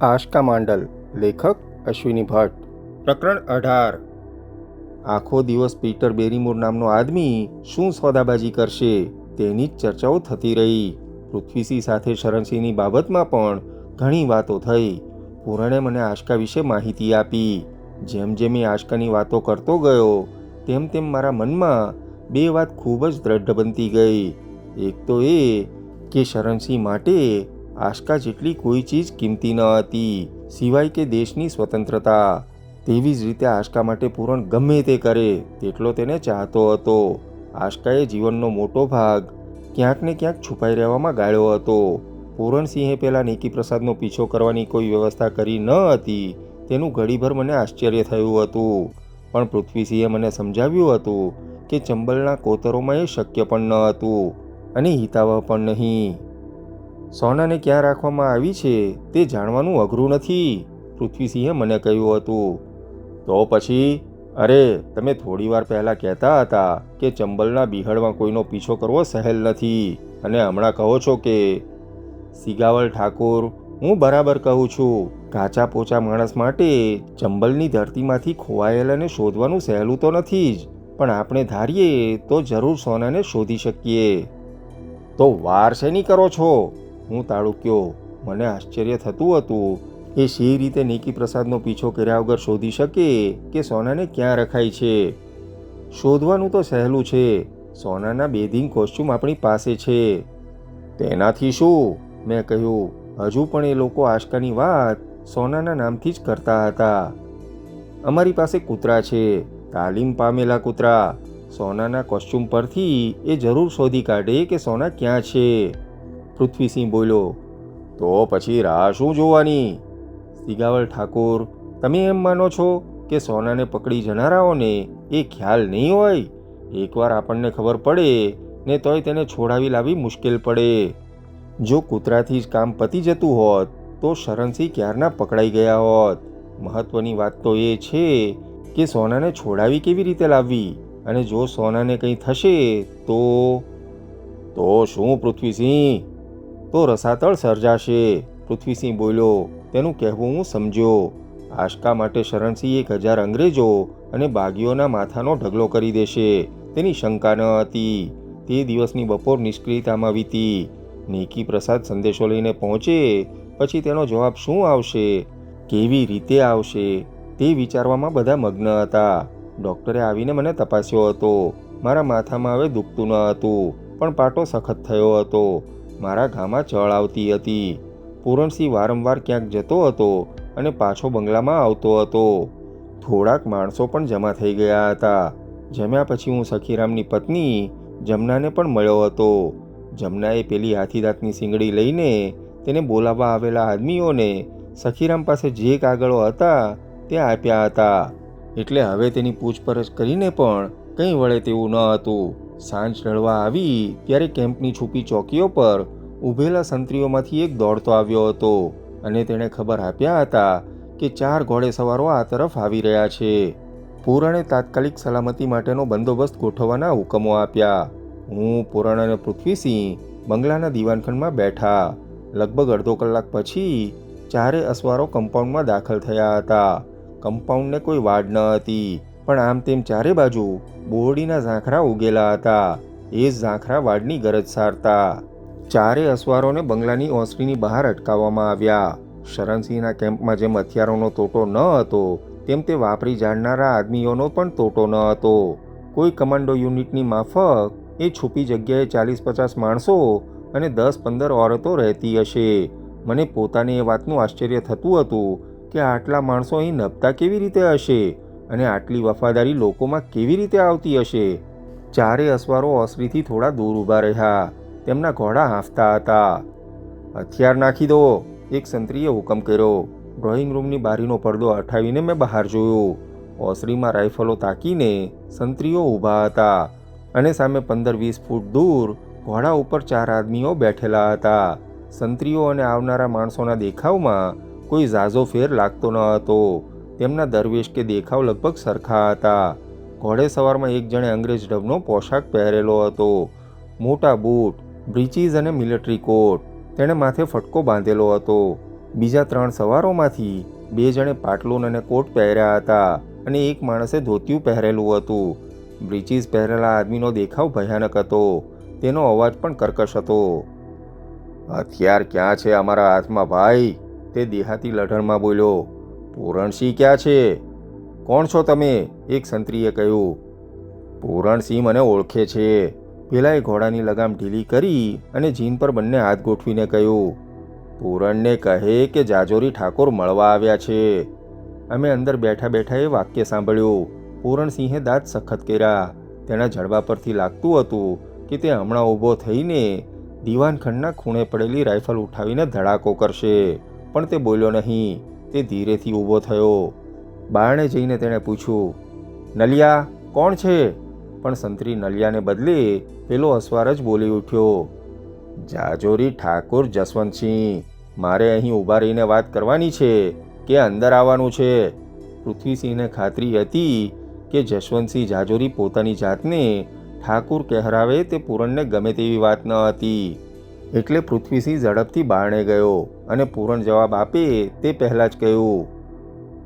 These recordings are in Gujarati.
આશકા માંડલ, લેખક અશ્વિની ભટ્ટ. પ્રકરણ અઢાર. આખો દિવસ પીટર બેરીમોર નામનો આદમી શું સોદાબાજી કરશે તેની જ ચર્ચાઓ થતી રહી. પૃથ્વીસિંહ સાથે શરણસિંહની બાબતમાં પણ ઘણી વાતો થઈ. પૂરણે મને આશકા વિશે માહિતી આપી. જેમ જેમ એ આશકાની વાતો કરતો ગયો, તેમ તેમ મારા મનમાં બે વાત ખૂબ જ દ્રઢ બનતી ગઈ. એક તો એ કે શરણસિંહ માટે આશકા જેટલી કોઈ ચીજ કિંમતી ન હતી, સિવાય કે દેશની સ્વતંત્રતા. તેવી જ રીતે આશકા માટે પૂરણ ગમે તે કરે, તેટલો તેને ચાહતો હતો. આશકાએ જીવનનો મોટો ભાગ ક્યાંક ને ક્યાંક છુપાઈ રહેવામાં ગાળ્યો હતો. પૂરણસિંહે પહેલાં નિકી પ્રસાદનો પીછો કરવાની કોઈ વ્યવસ્થા કરી ન હતી, તેનું ઘડીભર મને આશ્ચર્ય થયું હતું. પણ પૃથ્વીસિંહે મને સમજાવ્યું હતું કે ચંબલના કોતરોમાં એ શક્ય પણ ન હતું અને હિતાવહ પણ નહીં. સોનાને ક્યાં રાખવામાં આવી છે તે જાણવાનું અઘરું નથી. પૃથ્વીસિંહે મને કહ્યું હતું. તો પછી? અરે, તમે થોડી વાર પહેલાં કહેતા હતા કે ચંબલના બિહડમાં કોઈનો પીછો કરવો સહેલ નથી. અને હમણાં કહો છો કે, સિગાવલ ઠાકોર, હું બરાબર કહું છું, કાચા પોચા માણસ માટે ચંબલની ધરતીમાંથી ખોવાયેલાને શોધવાનું સહેલું તો નથી જ, પણ આપણે ધારીએ તો જરૂર સોનાને શોધી શકીએ. તો વાર શેની કરો છો? હું તાળુક્યો મને આશ્ચર્ય થતું હતું. એ શી રીતે નીકી પ્રસાદનો પીછો કર્યા વગર શોધી શકે કે સોનાને ક્યાં રખાય છે? શોધવાનું તો સહેલું છે. સોનાના બેધિંગ કોસ્ચ્યુમ આપણી પાસે છે. તેનાથી શું? મેં કહ્યું, હજુ પણ એ લોકો આશકાની વાત સોનાના નામથી જ કરતા હતા. અમારી પાસે કૂતરા છે. તાલીમ પામેલા કૂતરા. સોનાના કોસ્ચ્યુમ પરથી એ જરૂર શોધી કાઢે કે સોના ક્યાં છે. પૃથ્વીસિંહ બોલ્યો, તો પછી રાહ શું જોવાની? સિગાવલ ઠાકોર, તમે એમ માનો છો કે સોનાને પકડી જનારાઓને એ ખ્યાલ નહીં હોય? એકવાર આપણને ખબર પડે ને તોય તેને છોડાવી લાવી મુશ્કેલ પડે. જો કૂતરાથી જ કામ પતી જતું હોત, તો શરણસિંહ ક્યારના પકડાઈ ગયા હોત? મહત્વની વાત તો એ છે કે સોનાને છોડાવી કેવી રીતે લાવવી? અને જો સોનાને કંઈ થશે, તો? તો શું, પૃથ્વીસિંહ? તો રસાતળ સર્જાશે. પૃથ્વીસિંહ બોલ્યો, તેનું કહેવું હું સમજ્યો. આશકા માટે શરણસિંહ એક હજાર અંગ્રેજો અને બાગીઓના માથાનો ઢગલો કરી દેશે. તેની શંકા ન હતી. તે દિવસની બપોર નિષ્ક્રિયતામાં વીતી. નીકી પ્રસાદ સંદેશો લઈને પહોંચે, પછી તેનો જવાબ શું આવશે? કેવી રીતે આવશે? તે વિચારવામાં બધા મગ્ન હતા. ડૉક્ટરે આવીને મને તપાસ્યો હતો. મારા માથામાં હવે દુખતું ન હતું, પણ પાટો સખત થયો હતો. મારા ઘામાં ચળ આવતી હતી. પૂરણસિંહ વારંવાર ક્યાંક જતો હતો અને પાછો બંગલામાં આવતો હતો. થોડાક માણસો પણ જમા થઈ ગયા હતા. જમ્યા પછી હું સખીરામની પત્ની જમનાને પણ મળ્યો હતો. જમનાએ પેલી હાથીદાંતની સિંગડી લઈને તેને બોલાવવા આવેલા આદમીઓને સખીરામ પાસે જે કાગળો હતા તે આપ્યા હતા. એટલે હવે તેની પૂછપરછ કરીને પણ કંઈ વળે તેવું ન હતું. સાંજ ઢળવા આવી ત્યારે કેમ્પની છુપી ચોકીઓ પર ઊભેલા સંત્રીઓમાંથી એક દોડતો આવ્યો હતો અને તેણે ખબર આપ્યા હતા કે ચાર ઘોડે સવારો આ તરફ આવી રહ્યા છે. પૂરણે તાત્કાલિક સલામતી માટેનો બંદોબસ્ત ગોઠવવાના હુકમો આપ્યા. હું, પૂરણ અને પૃથ્વીસિંહ બંગલાના દિવાનખંડમાં બેઠા. લગભગ અડધો કલાક પછી ચારે અસવારો કમ્પાઉન્ડમાં દાખલ થયા હતા. કમ્પાઉન્ડને કોઈ વાડ ન હતી. પણ આમ તેમ ચારે બાજુ બોરડીના ઝાંખરા ઉગેલા હતા. એ જ ઝાંખરા વાડની ગરજ સારતા. ચારે અસવારોને બંગલાની ઓસરીની બહાર અટકાવવામાં આવ્યા. શરણસિંહના કેમ્પમાં જેમ હથિયારોનો તોટો ન હતો, તેમ તે વાપરી જાણનારા આદમીઓનો પણ તોટો ન હતો. કોઈ કમાન્ડો યુનિટની માફક, એ છુપી જગ્યાએ ચાલીસ પચાસ માણસો અને દસ પંદર ઓરતો રહેતી હશે. મને પોતાને એ વાતનું આશ્ચર્ય થતું હતું કે આટલા માણસો અહીં નભતા કેવી રીતે હશે? અને આટલી વફાદારી લોકોમાં કેવી રીતે આવતી હશે? ચારે અસવારો ઓસરીથી થોડા દૂર ઊભા રહ્યા. તેમના ઘોડા હાંફતા હતા. હથિયાર નાખી દો, એક સંત્રીએ હુકમ કર્યો. ડ્રોઈંગ રૂમની બારીનો પડદો હટાવીને મેં બહાર જોયું. ઓસરીમાં રાઇફલો તાકીને સંત્રીઓ ઊભા હતા અને સામે પંદર વીસ ફૂટ દૂર ઘોડા ઉપર ચાર આદમીઓ બેઠેલા હતા. સંત્રીઓ અને આવનારા માણસોના દેખાવમાં કોઈ ઝાઝો ફેર લાગતો ન હતો. તેમના દરવેશ કે દેખાવ લગભગ સરખા હતા. ઘોડે સવારમાં એક જણે અંગ્રેજ ઢબનો પોશાક પહેરેલો હતો. મોટા બૂટ બ્રિચીઝ અને મિલિટરી કોટ. તેણે માથે ફટકો બાંધેલો હતો. બીજા ત્રણ સવારોમાંથી બે જણે પાટલુન અને કોટ પહેર્યા હતા અને એક માણસે ધોતિયું પહેરેલું હતું. બ્રિચીસ પહેરેલા આદમીનો દેખાવ ભયાનક હતો. તેનો અવાજ પણ કર્કશ હતો. હથિયાર ક્યાં છે અમારા હાથમાં ભાઈ? તે દેહાતી લઢણમાં બોલ્યો. પૂરણસિંહ ક્યાં છે? કોણ છો તમે? એક સંત્રીએ કહ્યું. પૂરણસિંહ મને ઓળખે છે. પેલાએ ઘોડાની લગામ ઢીલી કરી અને જીન પર બંને હાથ ગોઠવીને કહ્યું, પૂરણને કહે કે જાજોરી ઠાકોર મળવા આવ્યા છે. અમે અંદર બેઠા બેઠા એ વાક્ય સાંભળ્યું. પૂરણસિંહે દાંત સખત કર્યા. તેના જડબા પરથી લાગતું હતું કે તે હમણાં ઊભો થઈને દીવાનખંડના ખૂણે પડેલી રાઇફલ ઉઠાવીને ધડાકો કરશે. પણ તે બોલ્યો નહીં. તે ધીરેથી ઊભો થયો. બારણે જઈને તેણે પૂછ્યું, નલિયા, કોણ છે? પણ સંતરી નલિયાને બદલે પેલો અસવાર જ બોલી ઉઠ્યો, જાજોરી ઠાકોર જસવંતસિંહ, મારે અહીં ઊભા રહીને વાત કરવાની છે કે અંદર આવવાનું છે. પૃથ્વીસિંહને ખાતરી હતી કે જશવંતસિંહ જાજોરી પોતાની જાતને ઠાકુર કહેરાવે તે પૂરણને ગમે તેવી વાત ન હતી. એટલે પૃથ્વીસિંહ ઝડપથી બારણે ગયો અને પૂરણ જવાબ આપે તે પહેલાં જ કહ્યું,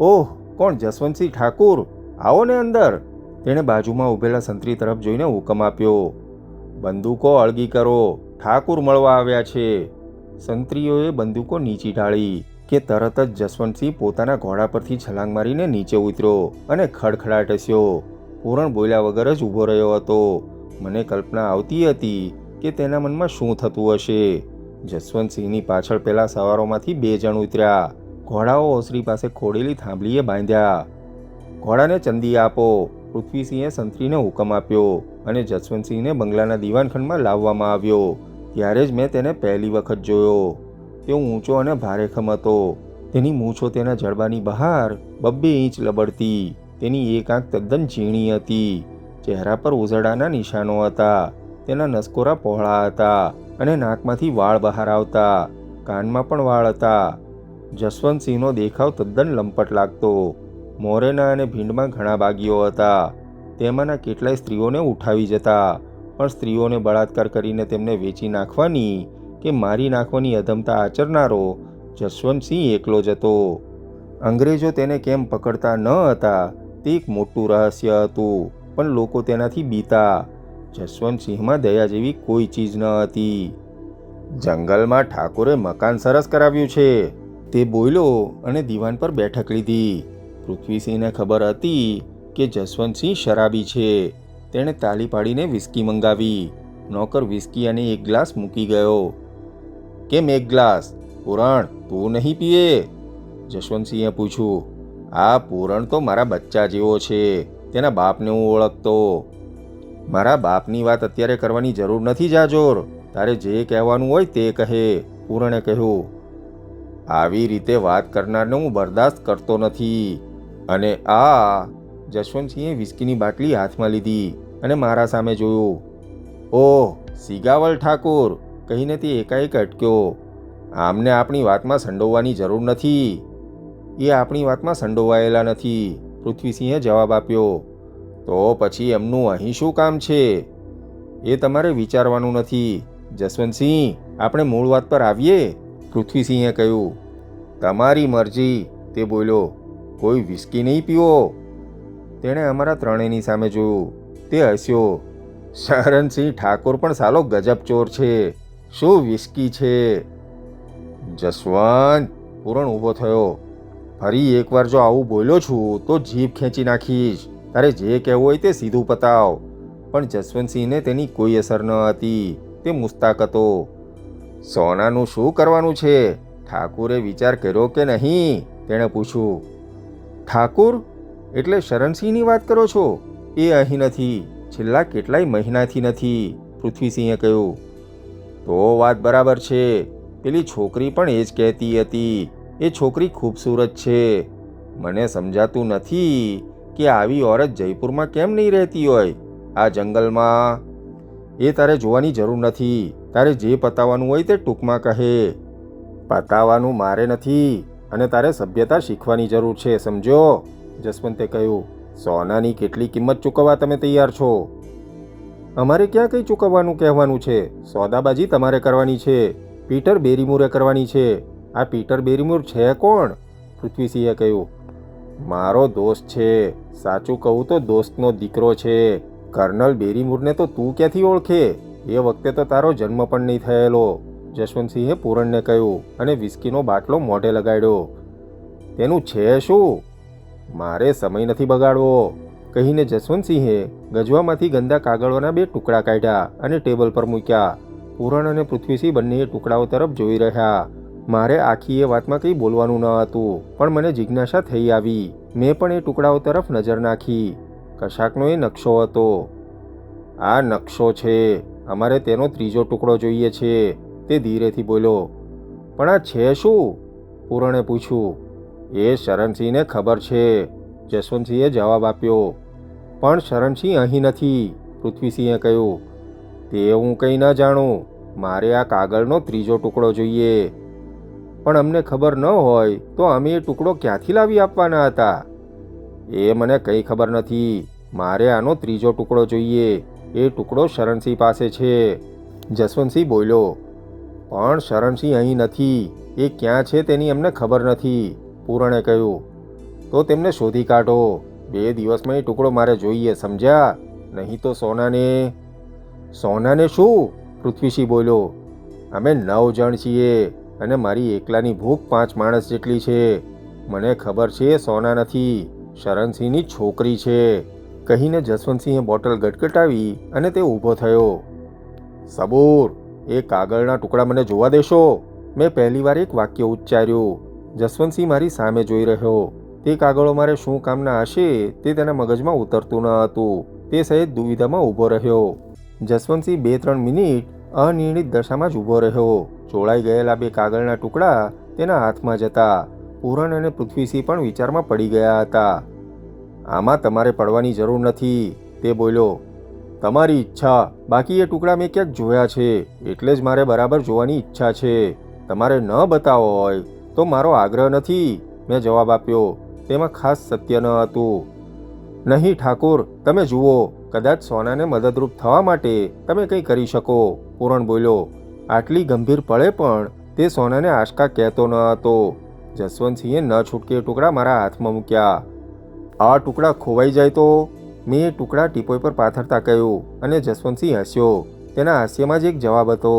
ઓહ, કોણ જસવંતસિંહ ઠાકુર? આવો ને અંદર. તેણે બાજુમાં ઊભેલા સંતરી તરફ જોઈને હુકમ આપ્યો, બંદૂકો અળગી કરો, ઠાકુર મળવા આવ્યા છે. સંત્રીઓએ બંદૂકો નીચી ઢાળી કે તરત જ જસવંતસિંહ પોતાના ઘોડા પરથી છલાંગ મારીને નીચે ઉતર્યો અને ખડખડાટ હસ્યો. પૂરણ બોલ્યા વગર જ ઊભો રહ્યો હતો. મને કલ્પના આવતી હતી કે તેના મનમાં શું થતું હશે? જસવંતસિંહની પાછળ પેલા સવારોમાંથી બે જણ ઉતર્યા. ઘોડાઓ ઓસરી પાસે ખોડેલી થાંભલીએ બાંધ્યા. ઘોડાને ચંદી આપો. પૃથ્વીસિંહે સંત્રીને હુકમ આપ્યો અને જસવંતસિંહને બંગલાના દીવાનખંડમાં લાવવામાં આવ્યો. ત્યારે જ મેં તેને પહેલી વખત જોયો. તે ઊંચો અને ભારેખમ હતો. તેની મૂછો તેના જડબાની બહાર બબ્બે ઇંચ લબડતી. તેની એક આંખ તદ્દન ઝીણી હતી. ચહેરા પર ઉઝરડાના નિશાનો હતા. તેના નસકોરા પહોળા હતા અને નાકમાંથી વાળ બહાર આવતા, કાનમાં પણ વાળ હતા. જસવંતસિંહનો દેખાવ તદ્દન લંપટ લાગતો. મોરેના અને ભીંડમાં ઘણા બાગીઓ હતા. તેમાંના કેટલાય સ્ત્રીઓને ઉઠાવી જતા, પણ સ્ત્રીઓને બળાત્કાર કરીને તેમને વેચી નાખવાની કે મારી નાખવાની અધમતા આચરનારો જસવંતસિંહ એકલો જ હતો. અંગ્રેજો તેને કેમ પકડતા ન હતા તે એક મોટું રહસ્ય હતું, પણ લોકો તેનાથી બીતા. જસવંતસિંહમાં દયા જેવી કોઈ ચીજ ન હતી. જંગલમાં ઠાકોરે મકાન સરસ કરાવ્યું છે. તે બોલ્યો અને દીવાન પર બેઠક લીધી. પૃથ્વીસિંહને ખબર હતી કે જસવંતસિંહ શરાબી છે. તેણે તાલી પાડીને વિસ્કી મંગાવી. નોકર વિસ્કી અને એક ગ્લાસ મૂકી ગયો. કેમ એક ગ્લાસ પૂરણ તું નહીં પીએ? જશવંતસિંહે પૂછ્યું. આ પૂરણ તો મારા બચ્ચા જેવો છે. તેના બાપને હું ઓળખતો. મારા બાપની વાત અત્યારે કરવાની જરૂર નથી, જાજોર. તારે જે કહેવાનું હોય તે કહે, પૂરણે કહ્યું. આવી રીતે વાત કરનારને હું બરદાસ્ત કરતો નથી. અને આ જશવંતસિંહે વિસ્કીની બાટલી હાથમાં લીધી અને મારા સામે જોયું. ઓહ, સિગાવલ ઠાકોર, કહીને તે એકાએક અટક્યો. આમને આપણી વાતમાં સંડોવવાની જરૂર નથી. એ આપણી વાતમાં સંડોવાયેલા નથી, પૃથ્વીસિંહે જવાબ આપ્યો. તો પછી એમનું અહીં શું કામ છે? એ તમારે વિચારવાનું નથી. જસવંતસિંહ, આપણે મૂળ વાત પર આવીએ? પૃથ્વીસિંહે કહ્યું, તમારી મરજી. તે બોલ્યો, કોઈ વિસ્કી નહીં પીવો તેણે અમારા ત્રણેયની સામે જોયું. તે હસ્યો શરણસિંહ ઠાકોર પણ સાલો ગજબ ચોર છે. શું વિસ્કી છે? જસવંત. પૂરણ ઊભો થયો, ફરી એકવાર જો આવું બોલ્યો છું, તો જીભ ખેંચી નાખીશ. તારે જે કહેવું હોય તે સીધું પતાવ. પણ જસવંતસિંહને તેની કોઈ અસર ન હતી. તે મુસ્તાક હતો. સોનાનું શું કરવાનું છે? ઠાકુરે વિચાર કર્યો કે નહીં? તેણે પૂછ્યું. ઠાકુર? એટલે શરણસિંહની વાત કરો છો? એ અહીં નથી. છેલ્લા કેટલાય મહિનાથી નથી, પૃથ્વીસિંહે કહ્યું. તો વાત બરાબર છે. પેલી છોકરી પણ એ જ કહેતી હતી. એ છોકરી ખૂબસૂરત છે. મને સમજાતું નથી. કે આવી ઓરત જયપુરમાં કેમ નહીં રહેતી હોય? આ જંગલમાં? એ તારે જોવાની જરૂર નથી. તારે જે પતાવવાનું હોય તે ટૂંકમાં કહે. પતાવવાનું મારે નથી અને તારે સભ્યતા શીખવાની જરૂર છે, સમજો? જસવંતે કહ્યું, સોનાની કેટલી કિંમત ચૂકવવા તમે તૈયાર છો? અમારે ક્યાં કંઈ ચૂકવવાનું કહેવાનું છે? સોદાબાજી તમારે કરવાની છે. પીટર બેરીમુરે કરવાની છે. આ પીટર બેરીમૂર છે કોણ? પૃથ્વીસિંહે કહ્યું મારો દોસ્ત છે. સાચું કહું તો દોસ્તનો દીકરો છે. કર્નલ બેરીમૂરને તો તું ક્યાંથી ઓળખે? એ વખતે તો તારો જન્મ પણ નહીં થયેલો. જશવંતસિંહે પૂરણને કહ્યું અને વિસ્કીનો બાટલો મોઢે લગાડ્યો. તેનું છે શું? મારે સમય નથી બગાડવો. કહીને જશવંતસિંહે ગજવામાંથી ગંદા કાગળોના બે ટુકડા કાઢ્યા અને ટેબલ પર મૂક્યા. પૂરણ અને પૃથ્વીસિંહ બંને એ ટુકડાઓ તરફ જોઈ રહ્યા. મારે આખી એ વાતમાં કંઈ બોલવાનું ન હતું, પણ મને જિજ્ઞાસા થઈ આવી. મેં પણ એ ટુકડાઓ તરફ નજર નાખી. કશાકનો એ નકશો હતો. આ નકશો છે. અમારે તેનો ત્રીજો ટુકડો જોઈએ છે. તે ધીરેથી બોલ્યો, પણ આ છે શું? પૂરણે પૂછ્યું, એ શરણસિંહને ખબર છે. જસવંતસિંહે જવાબ આપ્યો, પણ શરણસિંહ અહીં નથી. પૃથ્વીસિંહે કહ્યું, તે હું કંઈ ન જાણું. મારે આ કાગળનો ત્રીજો ટુકડો જોઈએ. પણ અમને ખબર ન હોય તો અમે એ ટુકડો ક્યાંથી લાવી આપવાના હતા? એ મને કંઈ ખબર નથી. મારે આનો ત્રીજો ટુકડો જોઈએ. એ ટુકડો શરણસિંહ પાસે છે. જસવંતસિંહ બોલ્યો, પણ શરણસિંહ અહીં નથી. એ ક્યાં છે તેની અમને ખબર નથી, પૂરણે કહ્યું. તો તેમને શોધી કાઢો. બે દિવસમાં એ ટુકડો મારે જોઈએ, સમજ્યા? નહીં તો સોનાને. સોનાને શું? પૃથ્વીસિંહ બોલ્યો. અમે નવ જણ છીએ. અને મારી એકલાની ભૂખ પાંચ માણસ જેટલી છે. મને ખબર છે સોના નથી. શરણસિંહની છોકરી છે. કહીને જસવંતસિંહે બોટલ ગટગટાવી અને તે ઊભો થયો. સબૂર, એ કાગળના ટુકડા મને જોવા દેશો. મેં પહેલીવાર એક વાક્ય ઉચ્ચાર્યું. જસવંતસિંહ મારી સામે જોઈ રહ્યો. તે કાગળો મારે શું કામના હશે તે તેના મગજમાં ઉતરતું ન હતું. તે સહેજ દુવિધામાં ઊભો રહ્યો. જસવંતસિંહ બે ત્રણ મિનિટ અનિર્ણિત દશામાં જ ઊભો રહ્યો. ચોળાઈ ગયેલા બે કાગળના ટુકડા તેના હાથમાં જતા. પૂરણ અને પૃથ્વીસિંહ પણ વિચારમાં પડી ગયા હતા. આમાં તમારે પડવાની જરૂર નથી, તે બોલ્યો. તમારી ઈચ્છા. બાકી એ ટુકડા મેં ક્યાંક જોયા છે. એટલે જ મારે બરાબર જોવાની ઈચ્છા છે. તમારે ન બતાવો હોય તો મારો આગ્રહ નથી, મેં જવાબ આપ્યો. તેમાં ખાસ સત્ય ન હતું. નહીં ઠાકુર, તમે જુઓ. કદાચ સોનાને મદદરૂપ થવા માટે તમે કંઈ કરી શકો. પૂરણ બોલ્યો, આટલી ગંભીર પળે પણ તે સોનાને આશકા કહેતો ન હતો. જસવંતસિંહે ન છૂટકે ટુકડા મારા હાથમાં મૂક્યા. આ ટુકડા ખોવાઈ જાય તો? મેં એ ટુકડા ટીપોય પર પાથરતા કહ્યું અને જસવંતસિંહ હસ્યો. તેના હાસ્યમાં જ એક જવાબ હતો,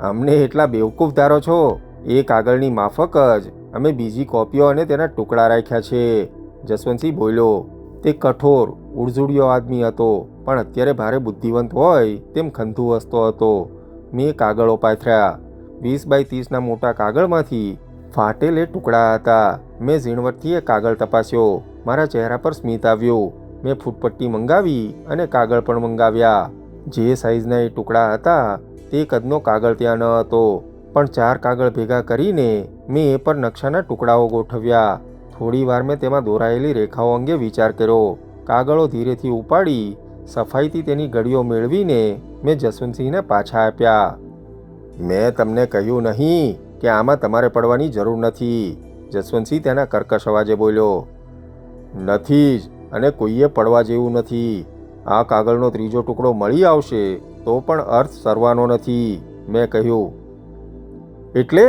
અમને એટલા બેવકૂફ ધારો છો. એ કાગળની માફક જ અમે બીજી કોપીઓ અને તેના ટુકડા રાખ્યા છે. જસવંતસિંહ બોલ્યો, તે કઠોર ઉડઝુડિયો આદમી હતો, પણ અત્યારે ભારે બુદ્ધિવંત હોય તેમ ખંધુ હસતો હતો. મેં કાગળો પાથર્યા વીસ બાય ત્રીસના મોટા કાગળમાંથી ફાટેલે ટુકડા હતા. મેં ઝીણવટથી એ કાગળ તપાસ્યો. મારા ચહેરા પર સ્મિત આવ્યું. મેં ફૂટપટ્ટી મંગાવી અને કાગળ પણ મંગાવ્યા. જે સાઈઝના એ ટુકડા હતા, તે કદનો કાગળ ત્યાં ન હતો. પણ ચાર કાગળ ભેગા કરીને મેં એ પર નકશાના ટુકડાઓ ગોઠવ્યા. થોડી વાર મેં તેમાં દોરાયેલી રેખાઓ અંગે વિચાર કર્યો. કાગળો ધીરેથી ઉપાડી સફાઈથી તેની ગળીઓ મેળવીને મેં જસવંતસિંહને પાછા આપ્યા. મેં તમને કહ્યું નહીં કે આમાં તમારે પડવાની જરૂર નથી, જસવંતસિંહ તેના કર્કશ અવાજે બોલ્યો. નથી જ, અને કોઈએ પડવા જેવું નથી. આ કાગળનો ત્રીજો ટુકડો મળી આવશે તો પણ અર્થ સરવાનો નથી, મેં કહ્યું. એટલે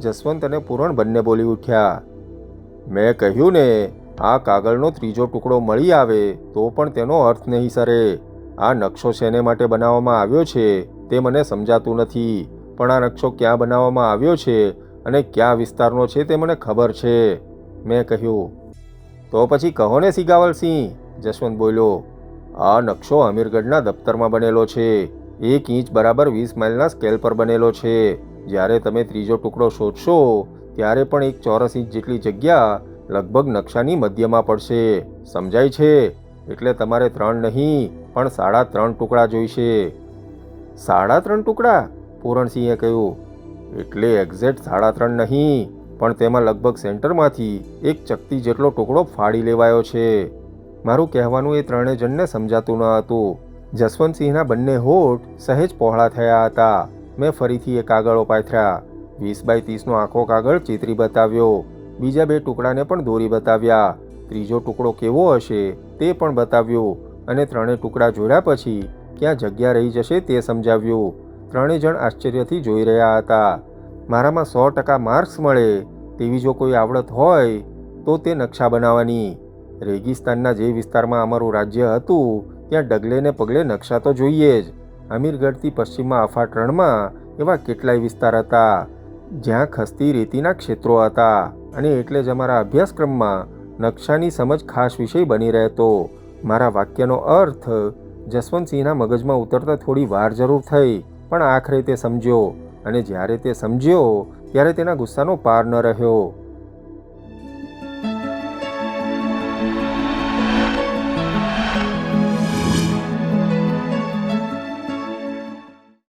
જસવંત અને પૂરણ બંને બોલી ઉઠ્યા. મેં કહ્યું ને આ કાગળનો ત્રીજો ટુકડો મળી આવે તો પણ તેનો અર્થ નહીં સરે. આ નકશો શેને માટે બનાવવામાં આવ્યો છે તે મને સમજાતું નથી. પણ આ નકશો ક્યાં બનાવવામાં આવ્યો છે અને કયા વિસ્તારનો છે તે મને ખબર છે. મેં કહ્યું, તો પછી કહો ને સિગાવલસિંહ જશવંત બોલ્યો. આ નકશો અમીરગઢના દફતરમાં બનેલો છે. એક ઇંચ બરાબર વીસ માઇલના સ્કેલ પર બનેલો છે. જ્યારે તમે ત્રીજો ટુકડો શોધશો, ત્યારે પણ એક ચોરસ ઇંચ જેટલી જગ્યા લગભગ નકશાની મધ્યમાં પડશે. સમજાય છે? એટલે તમારે ત્રણ નહીં, પણ સાડા ત્રણ ટુકડા જોઈશે. સાડા ત્રણ ટુકડા? પૂરણસિંહે કહ્યું. એટલે એક્ઝેક્ટ સાડા ત્રણ નહીં, પણ તેમાં લગભગ સેન્ટરમાંથી એક ચકતી જેટલો ટુકડો ફાડી લેવાયો છે. મારું કહેવાનું એ ત્રણેય જણને સમજાતું ન હતું. જસવંતસિંહના બંને હોઠ સહેજ પહોળા થયા હતા. મેં ફરીથી એ કાગળો પાથર્યા વીસ બાય ત્રીસનો આખો કાગળ ચિત્રી બતાવ્યો. બીજા બે ટુકડાને પણ દોરી બતાવ્યા. ત્રીજો ટુકડો કેવો હશે તે પણ બતાવ્યો અને ત્રણેય ટુકડા જોડ્યા પછી ક્યાં જગ્યા રહી જશે તે સમજાવ્યું. ત્રણેય જણ આશ્ચર્યથી જોઈ રહ્યા હતા. મારામાં સો ટકા માર્ક્સ મળે, તેવી જો કોઈ આવડત હોય, તો તે નકશા બનાવવાની. રેગિસ્તાનના જે વિસ્તારમાં અમારું રાજ્ય હતું, ત્યાં ડગલે ને પગલે નકશા તો જોઈએ જ. અમીરગઢથી પશ્ચિમમાં આફાટ રણમાં એવા કેટલાય વિસ્તાર હતા. જ્યાં ખસ્તી રેતીના ક્ષેત્રો હતા અને એટલે જ અમારા અભ્યાસક્રમમાં નકશાની સમજ ખાસ વિષય બની રહેતો. મારા વાક્યનો અર્થ, જસવંતસિંહના મગજમાં ઉતરતા થોડી વાર જરૂર થઈ, પણ આખરે તે સમજ્યો અને જ્યારે તે સમજ્યો, ત્યારે તેના ગુસ્સાનો પાર ન રહ્યો.